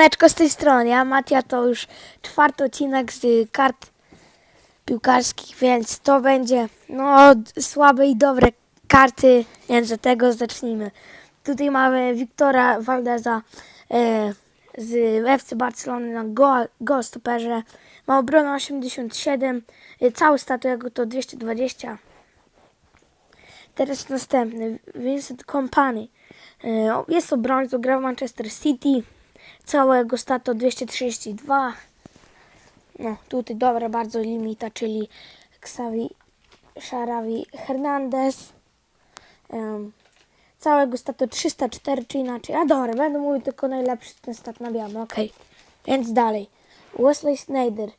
Siemaneczko z tej strony, ja Matia to już czwarty odcinek z y, kart piłkarskich, więc to będzie no słabe i dobre karty, więc od tego zacznijmy. Tutaj mamy Wiktora Valdeza e, z FC Barcelony na go, go stoperze. Ma obronę 87, e, cały statuek to 220. Teraz następny, Vincent Kompany. E, Jest obrońcą, gra w Manchester City. Całego stato 232. No, tutaj dobra bardzo limita, czyli Xavi Sharawi Hernandez. Um, całego statu 304, czy inaczej. A dobra, będę mówił tylko najlepszy ten stat nabijamy, okej. Więc dalej. Wesley Snyder.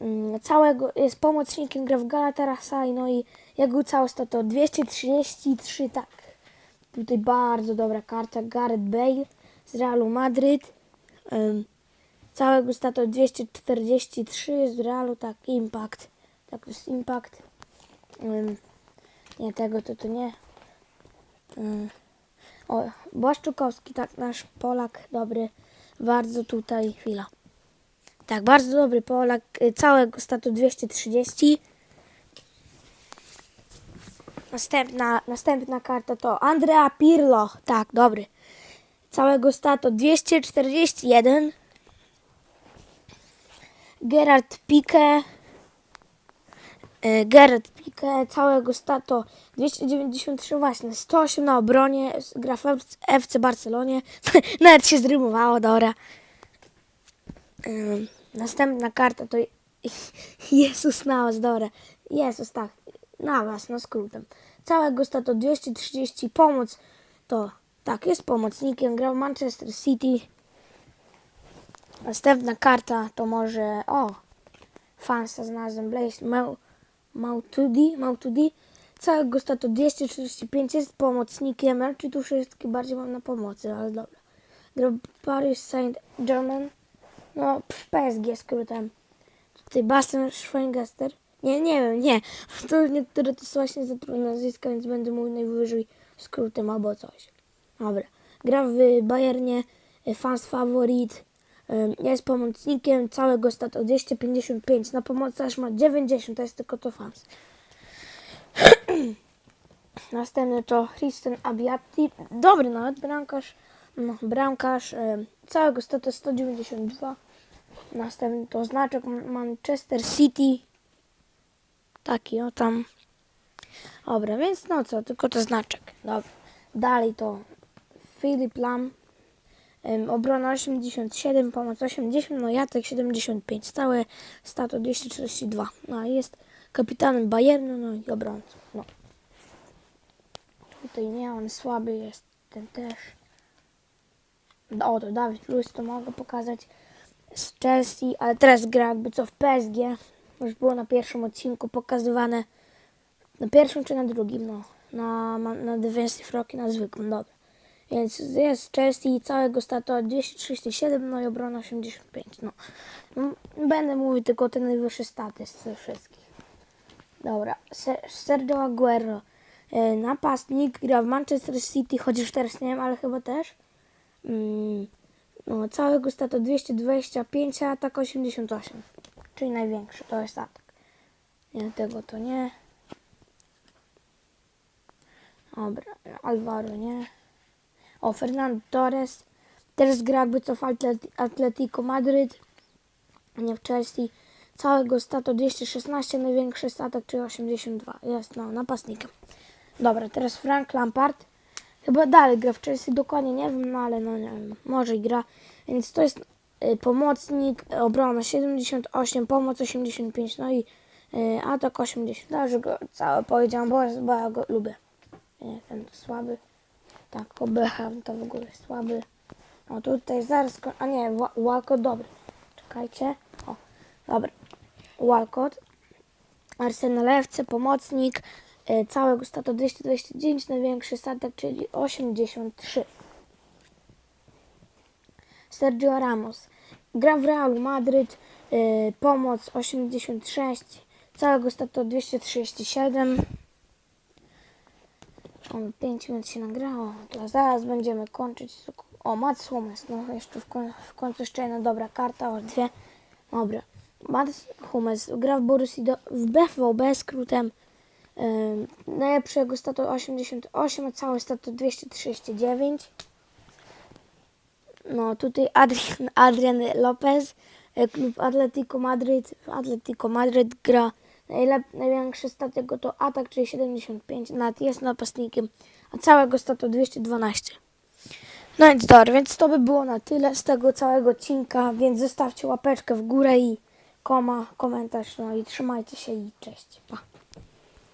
Mm, Całego jest pomocnikiem, gra w Galatasaray, no i jego cały stat to 233, tak. Tutaj bardzo dobra karta. Gareth Bale z Realu Madryt. Całego statu 243 z Realu, tak, Impact. Tak, to jest Impact. Nie, tego to to nie. O, Błaszczykowski, tak, nasz Polak, dobry. Bardzo tutaj, chwila. Tak, bardzo dobry Polak. y, Całego statu 230. Następna, następna karta to Andrea Pirlo. Tak, dobry. Całego statu 241. Gerard Pique. y, Gerard Pique. Całego statu 293 właśnie. 108 na obronie. Gra w FC Barcelonie. Nawet się zrymowało, dobra. Ym, Następna karta to Jezus Navas, dobra. Jezus, tak. Navas, no skrótem. Całego statu 230. Pomoc to, tak, jest pomocnikiem. Grał w Manchester City. Następna karta to może, o, fansa z nazwą Blaise Mau- Mautudi. Mautudi. Całego statu 245 jest pomocnikiem. Raczej tu wszystkie bardziej mam na pomocy, ale dobra. Grał w Paris Saint-Germain. No, w PSG skrótem. Tutaj Bastian Schweingester. Nie, nie wiem, nie. To niektóre to są właśnie za trudne nazwiska, więc będę mówił najwyżej skrótem albo coś. Dobra. Gra w Bayernie, e, fans favorit. Jest pomocnikiem całego statu 255. Na pomocy aż ma 90, to jest tylko to fans. Następny to Christian Abiati. Dobry nawet bramkarz. No, bramkarz całego statu 192. Następny to znaczek Manchester City. Taki o tam. Dobra, więc no co, tylko to znaczek. Dobra. Dalej to Philip Lam. Obrona 87, pomoc 80, no Jacek 75. Całe stato 242. No jest kapitanem Bayernu, no i obrońcą. No. Tutaj nie, on słaby jest, ten też. O, to Dawid Luiz, to mogę pokazać z Chelsea, ale teraz gra jakby co w PSG. Już było na pierwszym odcinku pokazywane. Na pierwszym czy na drugim, no. Na, na Defensive Rock na zwykłym, dobra. Więc jest Chelsea i całego statu 237, no i obrona 85, no. M- Będę mówił tylko te najwyższe staty z tych wszystkich. Dobra, Se- Sergio Aguero. E, Napastnik, gra w Manchester City, chociaż teraz nie wiem, ale chyba też. Mm, no, całego statu 225, a atak 88. Czyli największy, to jest atak. Nie, tego to nie. Dobra, Alvaro nie. O, Fernando Torres. Teraz gra jakby co w Atleti- Atletico Madryt, nie w Chelsea. Całego statu 216, największy statek, czyli 82. Jest, no, napastnikiem. Dobra, teraz Frank Lampard. Chyba dalej gra w Chelsea, dokładnie nie wiem, no ale no nie wiem, może i gra. Więc to jest y, pomocnik, obrona 78, pomoc 85, no i y, atak 80. Dobrze go całe powiedziałam, bo, bo ja go lubię. Nie, ten słaby. Tak, Obeham to w ogóle słaby. O, tutaj zaraz, a nie, Wa- Walcott, dobry. Czekajcie. O, dobra. Walcott. Arsenal FC, pomocnik. Y, całego statu 229, największy statek, czyli 83. Sergio Ramos. Gra w Realu Madryt. y, pomoc 86. Całego statu 237. O, 5 minut się nagrało. To zaraz będziemy kończyć. O, Mats Hummels, no jeszcze w, koń, w końcu jeszcze jedna dobra karta, o dwie. Dobra. Mats Hummels gra w Borussii do, w BVB skrótem. Ym, najlepszy jego stat to 88, a cały stat to 239. No tutaj Adrian, Adrian Lopez, e, klub Atletico Madryt. W Atletico Madryt gra największy stat jego to atak, czyli 75, nawet jest napastnikiem, a całego stat to 212. No więc dobra, więc to by było na tyle z tego całego odcinka, więc zostawcie łapeczkę w górę i koma, komentarz, no i trzymajcie się i cześć, pa.